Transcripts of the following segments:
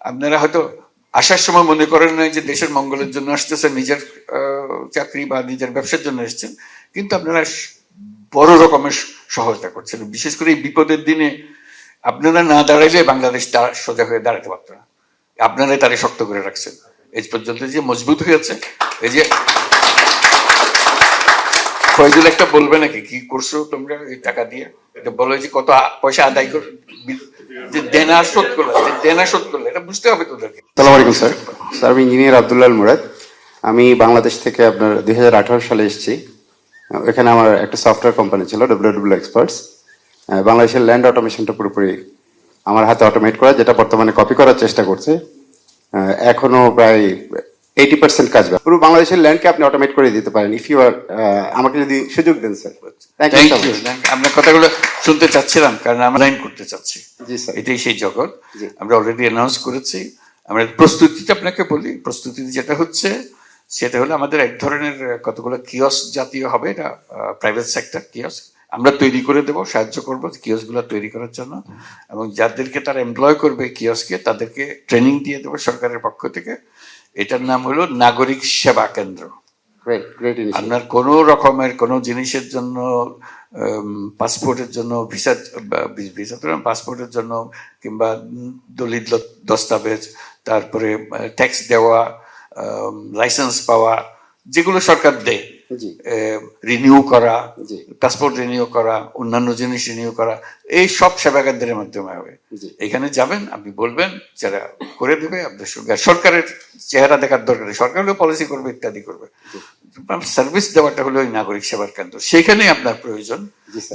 আপনারা হয়তো আসার সময় মনে করেন না যে দেশের মঙ্গলের জন্য আসতেছেন, নিজের চাকরি বা নিজের ব্যবসার জন্য এসেছেন। কিন্তু আপনারা বড় রকমের সহজতা করছেন। বিশেষ করে এই বিপদের দিনে আপনারা না দাঁড়াইলে বাংলাদেশ সোজা হয়ে দাঁড়াতে পারত না। আপনারাই তারে শক্ত করে রাখছেন। এই পর্যন্ত যে মজবুত হয়েছে, এই যে ফয়জুল একটা বলবে নাকি, কি করছ তোমরা এই টাকা দিয়ে? এটা বলো যে কত পয়সা আদায় করে, যে দেনা শোধ করলে দেনা শোধ করলে। বুঝতে হবে তোদেরকে। সালাম আলাইকুম স্যার। স্যার আমি ইঞ্জিনিয়ার আবদুল্লাল মুরাদ। আমি বাংলাদেশ থেকে আপনার দুই সালে এসেছি। এখানে আমার একটা সফটওয়্যার কোম্পানি ছিল ডব্লিউ ডব্লিউ এক্সপার্টস বাংলাদেশের ল্যান্ড অটোমেশনটা পুরোপুরি আমার হাতে অটোমেট করা যেটা বর্তমানে কপি করার চেষ্টা করছে। আহ, এখনও প্রায় এইটি পার্সেন্ট কাজ। পুরো বাংলাদেশের ল্যান্ডকে আপনি অটোমেট করে দিতে পারেন ইফ ইউ আর আমাকে যদি সুযোগ দেন স্যার। থ্যাংক ইউ আপনার কথাগুলো শুনতে চাচ্ছিলাম কারণ আমরা লাইন করতে চাচ্ছি। এটাই সেই জগৎ। আমরা অলরেডি অ্যানাউন্স করেছি। আমরা প্রস্তুতিটা আপনাকে বলি। প্রস্তুতি যেটা হচ্ছে সেটা হলো আমাদের এক ধরনের কতগুলো কিয়স জাতীয় হবে। এটা প্রাইভেট সেক্টর কিয়স আমরা তৈরি করে দেব সাহায্য করব কিয়সগুলো তৈরি করার জন্য। এবং যাদেরকে তারা এমপ্লয় করবে কিয়সকে তাদেরকে ট্রেনিং দিয়ে দেবো সরকারের পক্ষ থেকে। এটার নাম হলো নাগরিক সেবা কেন্দ্র। আপনার কোনো রকমের, কোনো জিনিসের জন্য পাসপোর্টের জন্য ভিসা ভিসা পাসপোর্টের জন্য কিংবা দলিল দস্তাবেজ, তারপরে ট্যাক্স দেওয়া লাইসেন্স পাওয়া, যেগুলো সরকার দেয়। রিনিউ করা। পাসপোর্ট রিনিউ করা অন্যান্য জিনিস রিনিউ করা এই সব সেবা কেন্দ্রের মাধ্যমে হবে। এখানে যাবেন আপনি বলবেন যারা করে দেবে আপনার সরকারের চেহারা দেখার দরকার সরকার হলেও পলিসি করবে ইত্যাদি করবে। সার্ভিস দেওয়াটা হলো ওই নাগরিক সেবার কেন্দ্র সেখানে আপনার প্রয়োজন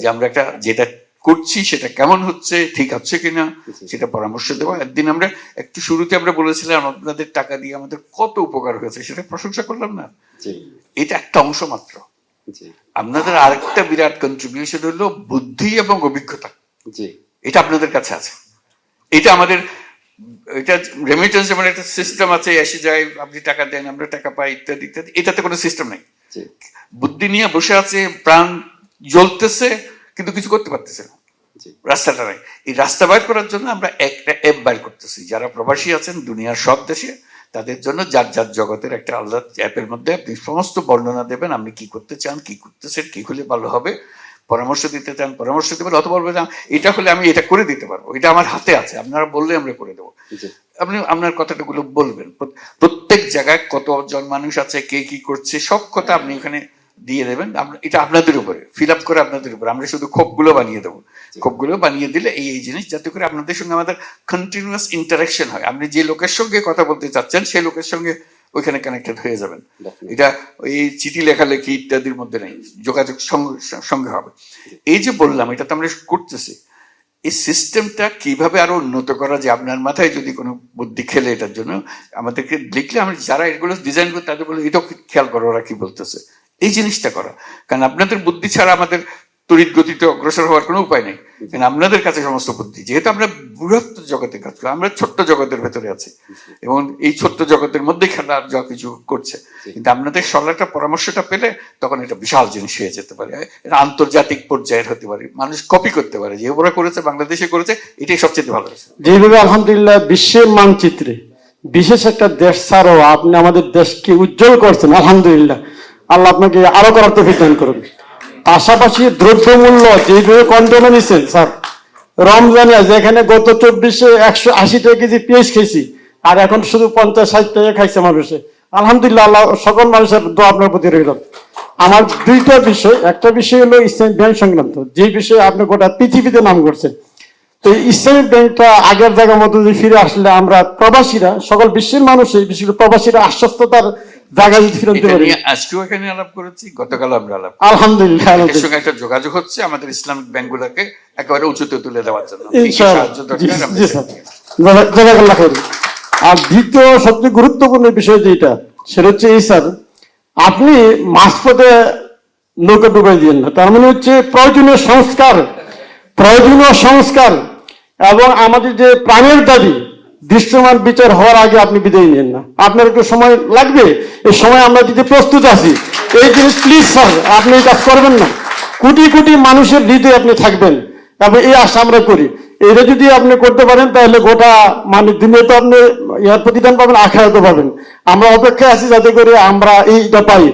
যে আমরা একটা যেটা করছি সেটা কেমন হচ্ছে ঠিক আছে কিনা সেটা পরামর্শ দেওয়া। একদিন আমরা একটু শুরুতে আমরা বলেছিলাম আপনাদের টাকা দিয়ে আমাদের কত উপকার হয়েছে সেটা প্রশংসা করলাম না। এটা একটা অংশ মাত্র। আপনাদের আরেকটা বিরাট কন্ট্রিবিউশন হলো বুদ্ধি এবং অভিজ্ঞতা। এটা আপনাদের কাছে আছে। এটা আমাদের এটা রেমিটেন্স যেমন একটা সিস্টেম আছে এসে যায় আপনি টাকা দেন আমরা টাকা পাই ইত্যাদি ইত্যাদি। এটাতে কোনো সিস্টেম নেই। বুদ্ধি নিয়ে বসে আছে প্রাণ জ্বলতেছে কিন্তু কিছু করতে পারতেছে না। রাস্তাটা নাই। এই রাস্তা বাইর করার জন্য আমরা একটা অ্যাপ বাইর করতেছি। যারা প্রবাসী আছেন দুনিয়ার সব দেশে তাদের জন্য যার যার জগতের একটা আলাদা অ্যাপের মধ্যে আপনি সমস্ত বর্ণনা দেবেন আপনি কি করতে চান কি করতেছেন কি হলে ভালো হবে পরামর্শ দিতে চান পরামর্শ দেবেন অথবা বলবেন "না, এটা হলে আমি এটা করে দিতে পারব এটা আমার হাতে আছে আপনারা বললে আমরা করে দেবো। আপনি আপনার কথাটাগুলো বলবেন। প্রত্যেক জায়গায় কতজন মানুষ আছে কে কি করছে সব কথা আপনি এখানে দিয়ে দেবেন। এটা আপনাদের উপরে। ফিল আপ করে আপনাদের উপরে। আমরা শুধু ক্ষোভগুলো বানিয়ে দেবো। ক্ষোভগুলো বানিয়ে দিলে এই এই জিনিস যাতে করে আপনাদের সঙ্গে আমাদের কন্টিনিউয়াস ইন্টারাকশন হয়। আপনি যে লোকের সঙ্গে কথা বলতে চাচ্ছেন সেই লোকের সঙ্গে ওইখানে কানেক্টেড হয়ে যাবেন। এটা ওই চিঠি লেখালেখি ইত্যাদির মধ্যে নেই। যোগাযোগ সঙ্গে সঙ্গে হবে। এই যে বললাম এটা তো আমরা করতেছি। এই সিস্টেমটা কীভাবে আরও উন্নত করা যায়? আপনার মাথায় যদি কোনো বুদ্ধি খেলে এটার জন্য আমাদেরকে লিখলে আমরা যারা এগুলো ডিজাইন করে তাদের বলে এটাও খেয়াল করো ওরা কি বলতেছে? এই জিনিসটা করা। কারণ আপনাদের বুদ্ধি ছাড়া আমাদের তড়িৎ গতিতে অগ্রসর হওয়ার কোনো উপায় নেই। কারণ আপনাদের কাছে সমস্ত বুদ্ধি। যেহেতু আমরা বৃহৎ জগতে কাজ করি আমরা ছোট্ট জগতের ভেতরে আছি। এবং এই ছোট্ট জগতের মধ্যে খেলা যা কিছু করছে। কিন্তু আপনাদের সরলাটা পরামর্শটা পেলে তখন এটা বিশাল জিনিস হয়ে যেতে পারে। এটা আন্তর্জাতিক পর্যায়ের হতে পারে। মানুষ কপি করতে পারে। যে ওরা করেছে বাংলাদেশে করেছে এটাই সবচেয়ে ভালো যেভাবে আলহামদুলিল্লাহ বিশ্বের মানচিত্রে বিশেষ একটা দেশ ছাড়াও আপনি আমাদের দেশকে উজ্জ্বল করছেন আলহামদুলিল্লাহ। আল্লাহ আপনাকে আরও করার তফিক দান করুন। পাশাপাশি দ্রব্যমূল্য যেভাবে কন্ট্রোলে নিচ্ছেন স্যার, রমজানে যেখানে গত চব্বিশে একশো আশি টাকা কেজি পেঁয়াজ খেয়েছি, আর এখন শুধু পঞ্চাশ ষাট টাকা খাইছে মানুষে আলহামদুলিল্লাহ, আল্লাহ, সকল মানুষের দোয়া আপনার প্রতি রইল। আমার দুইটা বিষয়, একটা বিষয় হলো ইসলামিক ব্যাংক সংক্রান্ত, যে বিষয়ে আপনি গোটা পৃথিবীতে নাম করছেন। তো ইসলামিক ব্যাংকটা আগের জায়গার মতো যদি ফিরে আসলে আমরা প্রবাসীরা, সকল বিশ্বের মানুষই বিশেষ করে প্রবাসীরা আশ্বস্ততার জায়গায় যদি ফিরে এটা পারি আজকেও এখানে আলাপ করেছি গতকাল আমরা আলাপ আলহামদুলিল্লাহ এর সঙ্গে একটা যোগাযোগ হচ্ছে আমাদের ইসলামিক ব্যাংকগুলোকে একেবারে উঁচুতে তুলে দেওয়ার জন্য। সাহায্য দরকার। আর দ্বিতীয় সবচেয়ে গুরুত্বপূর্ণ বিষয় যেটা সেটা হচ্ছে এই স্যার আপনি মাঝপথে নৌকা ডুবাই দিয়েন না। তার মানে হচ্ছে প্রয়োজনীয় সংস্কার প্রয়োজনীয় সংস্কার এবং আমাদের যে প্রাণের দাবি দৃশ্যমান বিচার হওয়ার আগে আপনি বিদায় নেন না। আপনার একটু সময় লাগবে? এই সময় আমরা দিতে প্রস্তুত আছি। এই জিনিস প্লিজ স্যার আপনি এই কাজ করবেন না। কোটি কোটি মানুষের হৃদয়ে আপনি থাকবেন। এবং এই আশা আমরা করি। এটা যদি আপনি করতে পারেন, তাহলে গোটা মানে দিনে তো আপনি ইয়ার প্রতিদান পাবেন আখায়াতে পাবেন। আমরা অপেক্ষায় আছি যাতে করে আমরা এইটা পাই।